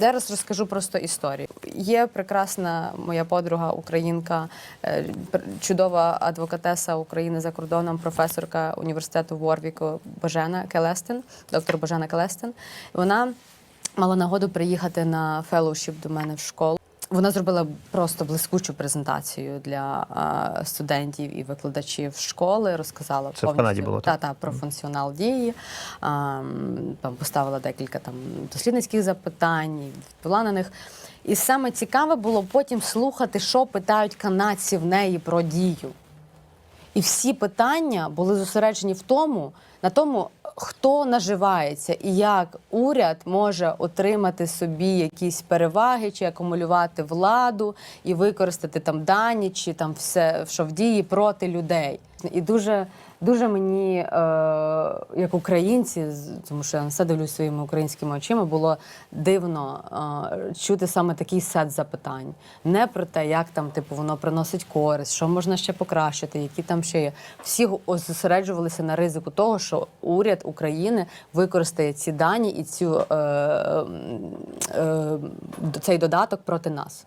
Зараз розкажу просто історію. Є прекрасна моя подруга, українка, е, чудова адвокатеса України за кордоном, професорка університету Ворвіку Божена Келестин, доктор Божена Келестин. Вона мала нагоду приїхати на фелоушіп до мене в школу. Вона зробила просто блискучу презентацію для а, студентів і викладачів школи. Розказала Це в Канаді було, та, та, про функціонал дії. А, там поставила декілька там дослідницьких запитань, відповіла на них. І саме цікаве було потім слухати, що питають канадці в неї про дію. І всі питання були зосереджені в тому, на тому, хто наживається і як уряд може отримати собі якісь переваги чи акумулювати владу і використати там дані, чи там все, що в дії проти людей. І дуже, дуже мені, е, як українці, тому що я все дивлюсь своїми українськими очима, було дивно е, чути саме такий сет запитань. Не про те, як там типу воно приносить користь, що можна ще покращити, які там ще є. Всі зосереджувалися на ризику того, що уряд України використає ці дані і цю е, е, цей додаток проти нас.